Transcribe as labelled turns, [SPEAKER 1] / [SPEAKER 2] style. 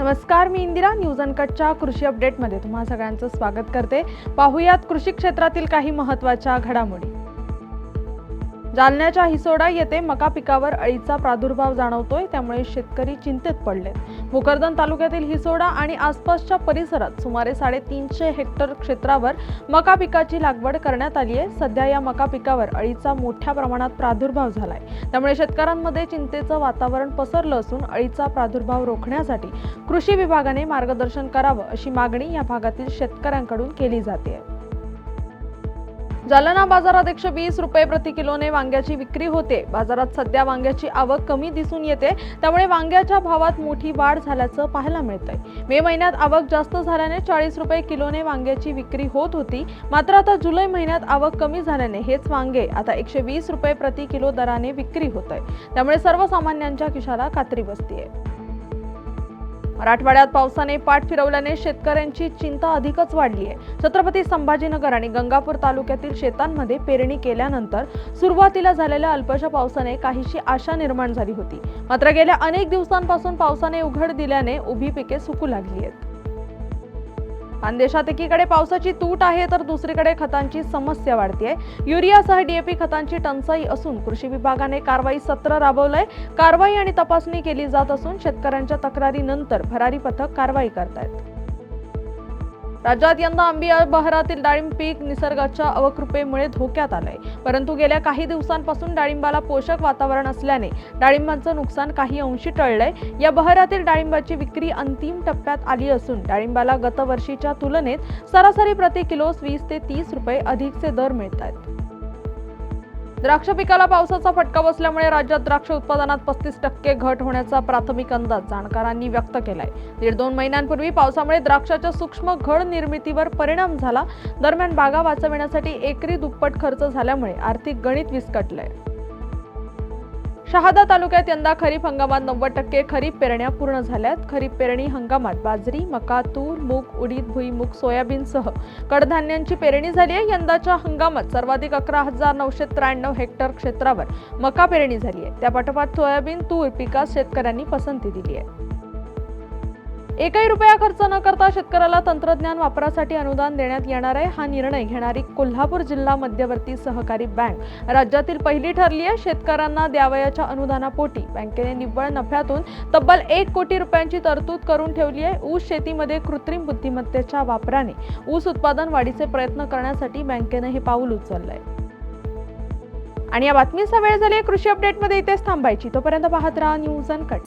[SPEAKER 1] नमस्कार मी इंदिरा न्यूज अनकटच्या कृषी अपडेटमध्ये तुम्हा सगळ्यांचं स्वागत करते. पाहुयात कृषी क्षेत्रातील काही महत्त्वाच्या घडामोडी. जालन्याच्या हिसोडा येथे मका पिकावर अळीचा प्रादुर्भाव जाणवतोय त्यामुळे शेतकरी चिंतेत पडलेत. भोकरदन तालुक्यातील हिसोडा आणि आसपासच्या परिसरात सुमारे साडेतीनशे हेक्टर क्षेत्रावर मका पिकाची लागवड करण्यात आली आहे. सध्या या मका पिकावर अळीचा मोठ्या प्रमाणात प्रादुर्भाव झालाय. त्यामुळे शेतकऱ्यांमध्ये चिंतेचं वातावरण पसरलं असून अळीचा प्रादुर्भाव रोखण्यासाठी कृषी विभागाने मार्गदर्शन करावं अशी मागणी या भागातील शेतकऱ्यांकडून केली जाते. जालना बाजारात एकशे वीस रुपये प्रति किलोने वांग्याची विक्री होते. बाजारात सध्या वांग्याची आवक कमी दिसून येते. त्यामुळे वांग्याच्या भावात मोठी वाढ झाल्याचं पाहायला मिळतंय. मे महिन्यात आवक जास्त झाल्याने चाळीस रुपये किलोने वांग्याची विक्री होत होती. मात्र आता जुलै महिन्यात आवक कमी झाल्याने हेच वांगे आता एकशे वीस रुपये प्रति किलो दराने विक्री होत आहे त्यामुळे सर्वसामान्यांच्या खिशाला कात्री बसतीये. मराठवाड्यात पावसाने पाठ फिरवल्याने शेतकऱ्यांची चिंता अधिकच वाढली आहे. छत्रपती संभाजीनगर आणि गंगापूर तालुक्यातील शेतांमध्ये पेरणी केल्यानंतर सुरुवातीला झालेल्या अल्पशा पावसाने काहीशी आशा निर्माण झाली होती. मात्र गेल्या अनेक दिवसांपासून पावसाने उघड दिल्याने उभी पिके सुकू लागली आहेत. खानदेशात एकीकडे पावसाची तूट आहे तर दुसरीकडे खतांची समस्या वाढतीये. युरियासह डीएपी खतांची टंचाई असून कृषी विभागाने कारवाई सत्र राबवलंय. कारवाई आणि तपासणी केली जात असून शेतकऱ्यांच्या तक्रारीनंतर भरारी पथक कारवाई करतायत. राज्यात यंदा आंबिया बहरातील डाळिंब पीक निसर्गाच्या अवकृपेमुळे धोक्यात आलंय. परंतु गेल्या काही दिवसांपासून डाळिंबाला पोषक वातावरण असल्याने डाळिंबाचं नुकसान काही अंशी टळलंय. या बहरातील डाळिंबाची विक्री अंतिम टप्प्यात आली असून डाळिंबाला गतवर्षीच्या तुलनेत सरासरी प्रति किलोस वीस ते तीस रुपये अधिकचे दर मिळत आहेत द्राक्ष पिकाला पावसाचा फटका बसल्यामुळे राज्यात द्राक्ष उत्पादनात पस्तीस टक्के घट होण्याचा प्राथमिक अंदाज जाणकारांनी व्यक्त केलाय. दीड दोन महिन्यांपूर्वी पावसामुळे द्राक्षाच्या सूक्ष्म घड निर्मितीवर परिणाम झाला. दरम्यान बागा वाचविण्यासाठी एकरी दुप्पट खर्च झाल्यामुळे आर्थिक गणित विस्कटलंय. शहादा तालुक्यात यंदा खरीप हंगामात नव्वद टक्के खरीप पेरण्या पूर्ण झाल्यात. खरीप पेरणी हंगामात बाजरी मका तूर मूग उडीद भुईमूग सोयाबीनसह कडधान्यांची पेरणी झाली आहे. यंदाच्या हंगामात सर्वाधिक अकरा हजार नऊशे त्र्याण्णव हेक्टर क्षेत्रावर मका पेरणी झाली आहे. त्यापाठोपाठ सोयाबीन तूर पिकास शेतकऱ्यांनी पसंती दिली आहे. एकही रुपया खर्च न करता शेतकऱ्याला तंत्रज्ञान वापरासाठी अनुदान देण्यात येणार आहे. हा निर्णय घेणारी कोल्हापूर जिल्हा मध्यवर्ती सहकारी बँक. राज्यातील पहिली ठरली आहे शेतकऱ्यांना द्यावयाच्या अनुदानापोटी. बँकेने निव्वळ नफ्यातून तब्बल एक कोटी रुपयांची तरतूद करून ठेवली आहे. ऊस शेतीमध्ये कृत्रिम बुद्धिमत्तेच्या वापराने ऊस उत्पादन वाढीचे प्रयत्न करण्यासाठी बँकेने हे पाऊल उचललंय. आणि या बातमीचा वेळ झाली आहे. कृषी अपडेटमध्ये इथेच थांबायची. तोपर्यंत पाहत राहा न्यूज अनकट.